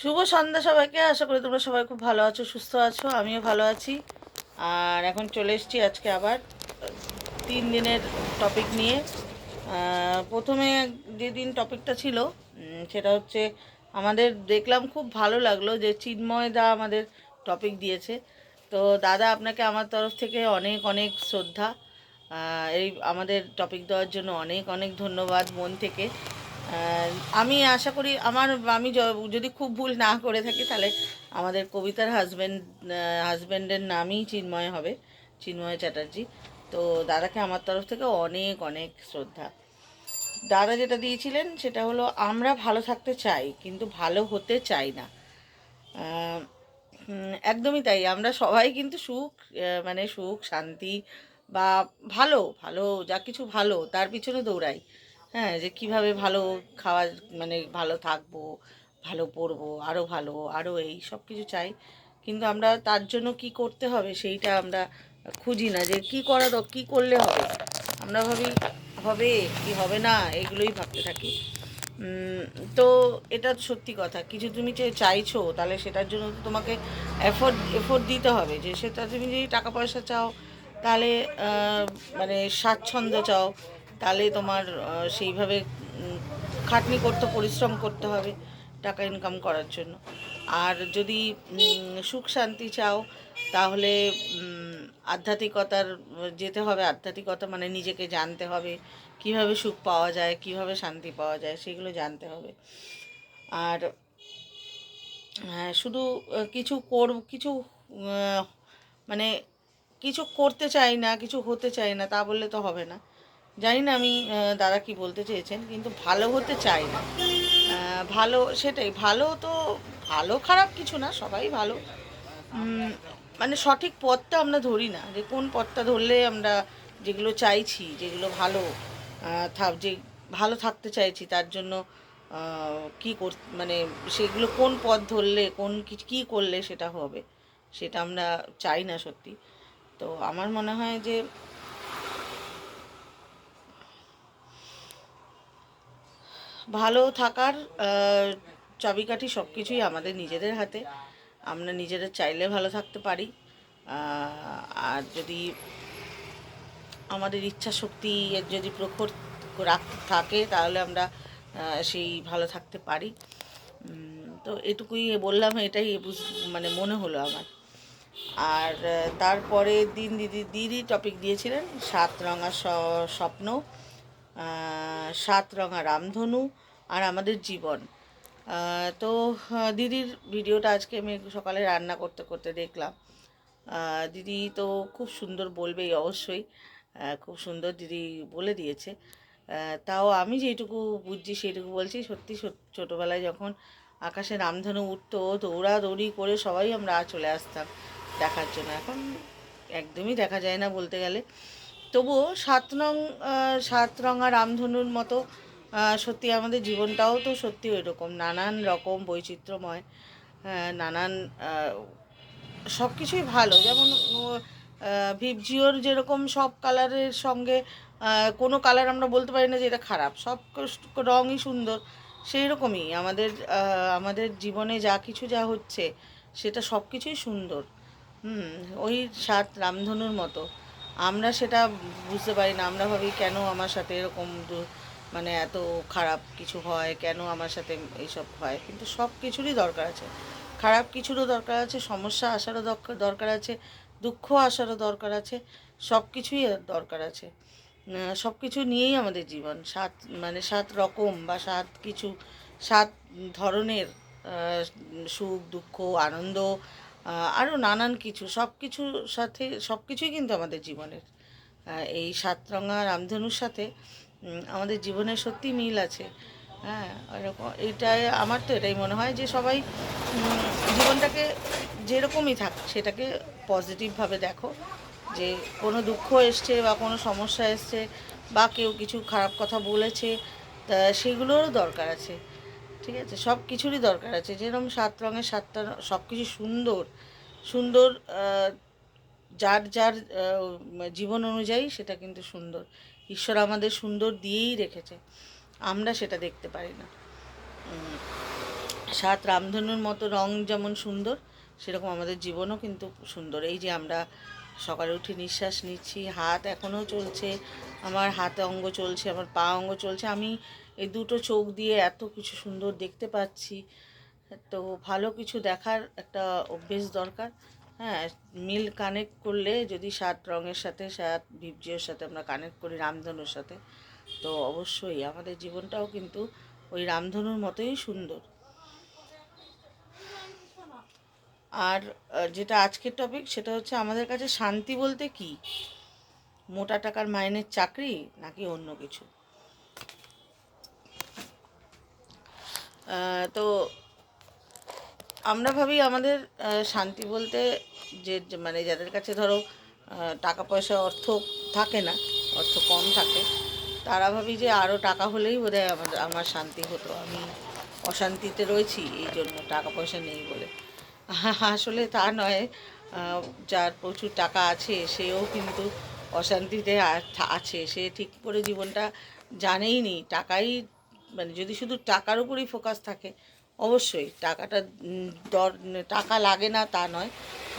শুভ সন্ধ্যা সবাইকে। আশা করি তোমরা সবাই খুব ভালো আছো, সুস্থ আছো, আমিও ভালো আছি। আর এখন চলে এসেছি আজকে আবার তিন দিনের টপিক নিয়ে। প্রথমে যে দিন টপিকটা ছিল সেটা হচ্ছে আমাদের দেখলাম খুব ভালো লাগল যে চিন্ময় দা আমাদের টপিক দিয়েছে। তো দাদা আপনাকে আমার তরফ থেকে অনেক অনেক শ্রদ্ধা। এই আমাদের টপিক দেওয়ার জন্য অনেক অনেক ধন্যবাদ মন থেকে। আমি আশা করি আমার, আমি যদি খুব ভুল না করে থাকি, তাহলে আমাদের কবিতার হাজব্যান্ড হাজব্যান্ডের নামই চিন্ময় হবে, চিন্ময় চ্যাটার্জি। তো দাদাকে আমার তরফ থেকে অনেক অনেক শ্রদ্ধা। দাদা যেটা দিয়েছিলেন, সেটা হলো, আমরা ভালো থাকতে চাই, কিন্তু ভালো হতে চাই না। একদমই তাই। আমরা সবাই কিন্তু সুখ মানে সুখ, শান্তি বা ভালো ভালো, যা কিছু ভালো, তার পিছনে দৌড়াই। হ্যাঁ যে কীভাবে ভালো খাওয়া মানে ভালো থাকব, ভালো পড়ব আরও ভালো আরও এই সব কিছু চাই। কিন্তু আমরা তার জন্য কি করতে হবে সেইটা আমরা খুঁজি না, যে কি করা কী করলে হবে? আমরা ভাবি, হবে কি হবে না এগুলোই ভাবতে থাকি। তো এটা সত্যি কথা, কিছু তুমি যে চাইছো, তাহলে সেটার জন্য তো তোমাকে এফোর্ট এফোর্ট দিতে হবে। যে সেটা তুমি যদি টাকা পয়সা চাও, তাহলে মানে স্বাচ্ছন্দ্য চাও তাহলে তোমার সেইভাবে খাটনি করতে, পরিশ্রম করতে হবে টাকা ইনকাম করার জন্য। আর যদি সুখ শান্তি চাও, তাহলে আধ্যাত্মিকতার, যেতে হবে। আধ্যাত্মিকতা মানে নিজেকে জানতে হবে, কীভাবে সুখ পাওয়া যায়, কীভাবে শান্তি পাওয়া যায়, সেগুলো জানতে হবে। আর হ্যাঁ শুধু কিছু কর কিছু মানে কিছু করতে চাই না, কিছু হতে চাই না, তা বললে তো হবে না। জানি না আমি দাদা কি বলতে চেয়েছেন, কিন্তু ভালো হতে চাই না। ভালো সেটাই, ভালো তো ভালো খারাপ কিছু না, সবাই ভালো। মানে সঠিক পথটা আমরা ধরি না, যে কোন পথটা ধরলে আমরা যেগুলো চাইছি, যেগুলো ভালো থাক, যে ভালো থাকতে চাইছি, তার জন্য কি কর মানে সেগুলো কোন পথ ধরলে, কোন কী করলে সেটা হবে, সেটা আমরা চাই না সত্যি। তো আমার মনে হয় যে ভালো থাকার চাবিকাঠি সব কিছুই আমাদের নিজেদের হাতে। আমরা নিজেরা চাইলে ভালো থাকতে পারি। আর যদি আমাদের ইচ্ছা শক্তি যদি প্রখর রাখতে থাকে, তাহলে আমরা সেই ভালো থাকতে পারি। তো এটুকুই বললাম, এটাই মানে মনে হলো আমার। আর তারপরে দিন দিদি দিদি টপিক দিয়েছিলেন, সাত রঙা স্বপ্ন। সাত রঙা রামধনু আর আমাদের জীবন। তো দিদির ভিডিওটা আজকে আমি সকালে রান্না করতে করতে দেখলাম। দিদি তো খুব সুন্দর বলবেই অবশ্যই। খুব সুন্দর দিদি বলে দিয়েছে। তাও আমি যেটুকু বুঝছি সেইটুকু বলছি, সত্যি সত- ছোটোবেলায় যখন আকাশে রামধনু উঠতো, দৌড়াদৌড়ি করে সবাই আমরা চলে আসতাম দেখার জন্য। এখন একদমই দেখা যায় না বলতে গেলে। তবুও সাত রং সাত রঙা রামধনুর মতো সত্যি আমাদের জীবনটাও তো সত্যি ওই রকম নানান রকম বৈচিত্র্যময় নানান সব কিছুই ভালো। যেমন ভিপজিওর যেরকম সব কালারের সঙ্গে কোনো কালার আমরা বলতে পারি না যে এটা খারাপ, সব রঙই সুন্দর সেই রকমই আমাদের আমাদের জীবনে যা কিছু যা হচ্ছে, সেটা সব কিছুই সুন্দর। হুম, ওই সাত রামধনুর মতো। আমরা সেটা বুঝতে পারি না। আমরা ভাবি, কেন আমার সাথে এরকম মানে এত খারাপ কিছু হয়? কেন আমার সাথে এইসব হয়? কিন্তু সব কিছুরই দরকার আছে। খারাপ কিছুরও দরকার আছে, সমস্যা আসারও দরকার আছে, দুঃখ আসারও দরকার আছে, সব কিছুই দরকার আছে। সব কিছু নিয়েই আমাদের জীবন। সাত মানে সাত রকম বা সাত কিছু, সাত ধরনের সুখ, দুঃখ, আনন্দ আরও নানান কিছু সব কিছুর সাথে সব কিছুই কিন্তু আমাদের জীবনের। এই সাতরঙা, রামধনুর সাথে আমাদের জীবনের সত্যি মিল আছে। হ্যাঁ এরকম, এটাই, আমার তো এটাই মনে হয় যে সবাই জীবনটাকে যেরকমই থাক, সেটাকে পজিটিভভাবে দেখো। যে কোনো দুঃখ এসছে বা কোনো সমস্যা এসছে বা কেউ কিছু খারাপ কথা বলেছে, তা সেগুলোরও দরকার আছে। ঠিক আছে? সব কিছুরই দরকার আছে। যেরকম সাত রঙের সাতটা সব কিছু সুন্দর। সুন্দর যার যার জীবন অনুযায়ী সেটা কিন্তু সুন্দর। ঈশ্বর আমাদের সুন্দর দিয়েই রেখেছে। আমরা সেটা দেখতে পারি না। সাত রামধনুর মতো রং যেমন সুন্দর, সেরকম আমাদের জীবনও কিন্তু সুন্দর। এই যে আমরা সকালে উঠে নিঃশ্বাস নিচ্ছি, হাত এখনও চলছে, আমার হাত অঙ্গ চলছে, আমার পা অঙ্গ চলছে। আমি এই দুটো চোখ দিয়ে এত কিছু সুন্দর দেখতে পাচ্ছি। তো ভালো কিছু দেখার একটা অভ্যেস দরকার। হ্যাঁ মিল কানেক্ট করলে যদি সাত রঙের সাথে, সাত ভিবজিওর সাথে আমরা কানেক্ট করি রামধনুর সাথে, তো অবশ্যই আমাদের জীবনটাও কিন্তু ওই রামধনুর মতোই সুন্দর। আর যেটা আজকের টপিক সেটা হচ্ছে আমাদের কাছে শান্তি বলতে কি? মোটা টাকার মাইনের চাকরি নাকি অন্য কিছু? তো আমরা ভাবি আমাদের শান্তি বলতে যে মানে যাদের কাছে ধরো টাকা পয়সা অর্থ থাকে না, অর্থ কম থাকে, তারা ভাবি যে আরও টাকা হলেই বোধহয় আমাদের, আমার শান্তি হতো। আমি অশান্তিতে রয়েছি, এই জন্য টাকা পয়সা নেই বলে। আসলে তা নয় যার প্রচুর টাকা আছে, সেও কিন্তু অশান্তিতে আছে। সে ঠিক করে জীবনটা জানেই নি টাকাই মানে যদি শুধু টাকার উপরেই ফোকাস থাকে, অবশ্যই টাকাটা দর, টাকা লাগে না তা নয়।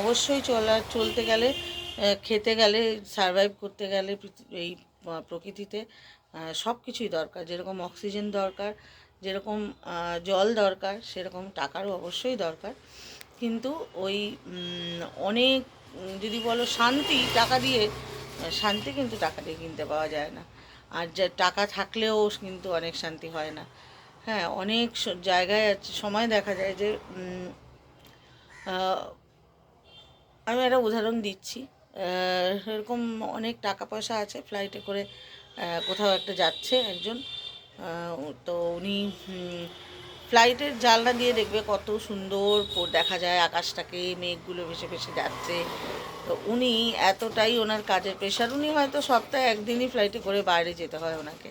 অবশ্যই চলা, চলতে গেলে খেতে গেলে সারভাইভ করতে গেলে এই প্রকৃতিতে সব কিছুই দরকার। যেরকম অক্সিজেন দরকার, যেরকম জল দরকার, সেরকম টাকারও অবশ্যই দরকার। কিন্তু ওই অনেক যদি বলো শান্তি, টাকা দিয়ে শান্তি কিন্তু টাকা দিয়ে কিনতে পাওয়া যায় না। আর যা টাকা থাকলেও কিন্তু অনেক শান্তি হয় না। হ্যাঁ অনেক জায়গায় আছে, সময় দেখা যায় যে আমি একটা উদাহরণ দিচ্ছি। এরকম অনেক টাকা পয়সা আছে ফ্লাইটে করে কোথাও একটা যাচ্ছে একজন তো উনি ফ্লাইটের জানলা দিয়ে দেখবে কত সুন্দর দেখা যায় আকাশটাকে, মেঘগুলো ভেসে ভেসে যাচ্ছে। তো উনি এতটাই ওনার কাজের প্রেশার উনি হয়তো সপ্তাহে একদিনই ফ্লাইটে করে বাইরে যেতে হয় ওনাকে।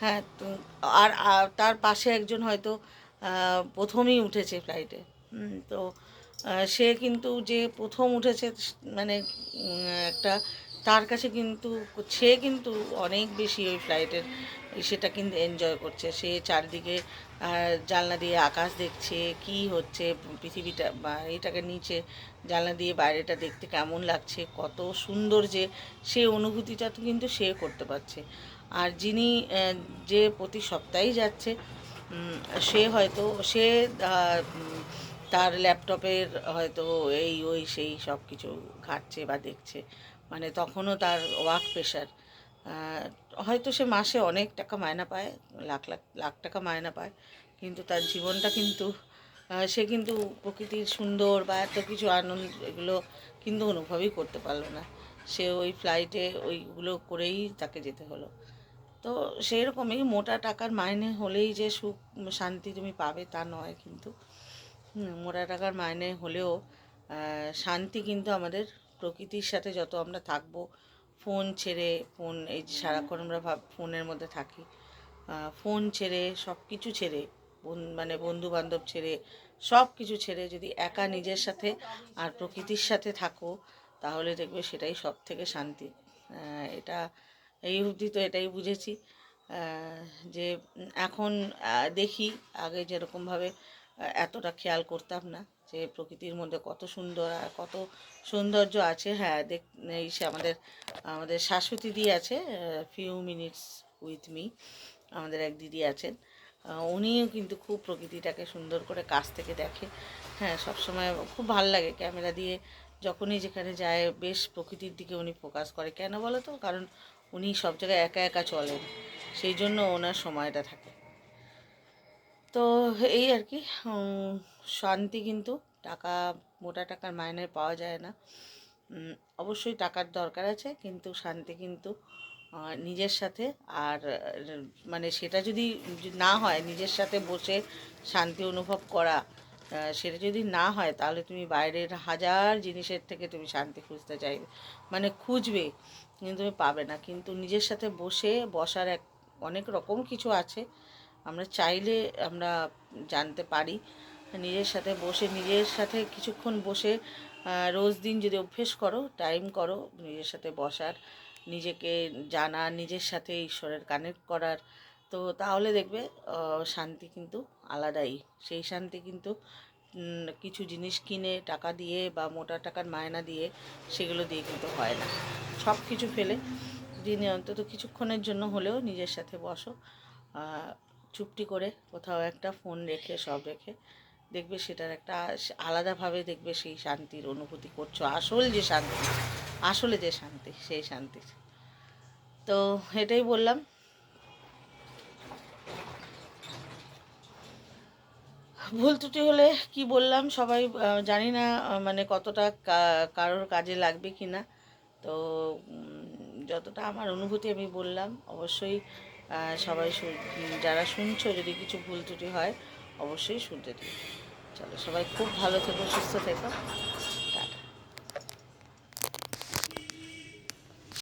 হ্যাঁ তো আর তার পাশে একজন হয়তো প্রথমেই উঠেছে ফ্লাইটে তো সে কিন্তু যে প্রথম উঠেছে মানে একটা, তার কাছে কিন্তু, সে কিন্তু অনেক বেশি ওই ফ্লাইটের সেটা কিন্তু এনজয় করছে। সে চারদিকে আহ, জানলা দিয়ে আকাশ দেখছে কি হচ্ছে পৃথিবীটা বা এটাকে নিচে জানলা দিয়ে বাইরেটা দেখতে কেমন লাগছে কত সুন্দর যে সে অনুভূতিটা তো কিন্তু সে করতে পারছে। আর যিনি যে প্রতি সপ্তাহেই যাচ্ছে সে হয়তো সে তার ল্যাপটপের হয়তো এই ওই সেই সব কিছু ঘাটছে বা দেখছে মানে তখনও তার ওয়ার্ক প্রেশার। হয়তো সে মাসে অনেক টাকা মায়না পায়, লাখ লাখ লাখ টাকা মায়না পায়, কিন্তু তার জীবনটা কিন্তু সে কিন্তু প্রকৃতির সুন্দর বা এত কিছু আনন্দ, এগুলো কিন্তু অনুভবই করতে পারল না। সে ওই ফ্লাইটে ওইগুলো করেই তাকে যেতে হলো। তো সেই রকমই মোটা টাকার মাইনে হলেই যে সুখ, শান্তি তুমি পাবে তা নয় কিন্তু মোটা টাকার মাইনে হলেও শান্তি কিন্তু আমাদের প্রকৃতির সাথে যত আমরা থাকব ফোন ছেড়ে, ফোন, এই যে সারাক্ষণ আমরা ভাব, ফোনের মধ্যে থাকি ফোন ছেড়ে সব কিছু ছেড়ে মানে বন্ধু বান্ধব ছেড়ে সব কিছু ছেড়ে যদি একা নিজের সাথে আর প্রকৃতির সাথে থাকো, তাহলে দেখবে সেটাই সব থেকে শান্তি এটা, এই অবধি তো এটাই বুঝেছি। যে এখন দেখি, আগে যেরকমভাবে এতটা খেয়াল করতাম না। যে প্রকৃতির মধ্যে কত সুন্দর আর কত সৌন্দর্য আছে। হ্যাঁ দেখ, এই সে আমাদের আমাদের শাশ্বতী দি আছে ফিউ মিনিটস উইথ মি আমাদের এক দিদি আছেন। উনিও কিন্তু খুব প্রকৃতিটাকে সুন্দর করে কাছ থেকে দেখে। হ্যাঁ সবসময় খুব ভালো লাগে ক্যামেরা দিয়ে যখনই যেখানে যায়, বেশ প্রকৃতির দিকে উনি ফোকাস করে। কেন বলো তো কারণ উনি সব জায়গায় একা একা চলেন। সেই জন্য ওনার সময়টা থাকে। তো এই আর কি শান্তি কিন্তু টাকা, মোটা টাকার মাইনে পাওয়া যায় না। অবশ্যই টাকার দরকার আছে, কিন্তু শান্তি কিন্তু নিজের সাথে আর মানে সেটা যদি যদি না হয়, নিজের সাথে বসে শান্তি অনুভব করা সেটা যদি না হয়, তাহলে তুমি বাইরের হাজার জিনিসের থেকে তুমি শান্তি খুঁজতে চাইবে মানে খুঁজবে, কিন্তু তুমি পাবে না। কিন্তু নিজের সাথে বসে বসার এক, অনেক রকম কিছু আছে আমরা চাইলে আমরা জানতে পারি। নিজের সাথে বসে, নিজের সাথে কিছুক্ষণ বসে রোজ দিন যদি অভ্যেস করো টাইম করো নিজের সাথে বসার, নিজেকে জানার, নিজের সাথে ঈশ্বরের কানেক্ট করার, তো তাহলে দেখবে শান্তি কিন্তু আলাদাই। সেই শান্তি কিন্তু কিছু জিনিস কিনে টাকা দিয়ে বা মোটা টাকার মায়না দিয়ে সেগুলো দিয়ে কিন্তু হয় না। সব কিছু ফেলে, দিনে অন্তত কিছুক্ষণের জন্য হলেও নিজের সাথে বসো। চুপটি করে কোথাও একটা ফোন রেখে, সব রেখে দেখবে সেটার একটা আলাদাভাবে দেখবে সেই শান্তির অনুভূতি করছ। আসল যে শান্তি, আসলে যে শান্তি, সেই শান্তির তো এটাই বললাম। ভুল ত্রুটি হলে কি বললাম সবাই জানি না মানে কতটা কারোর কাজে লাগবে কি না তো যতটা আমার অনুভূতি আমি বললাম, অবশ্যই সবাই যারা শুনছো, যদি কিছু ভুল ত্রুটি হয়, অবশ্যই শুনতে দিও। চলো, সবাই খুব ভালো থেকো, সুস্থ থেকো।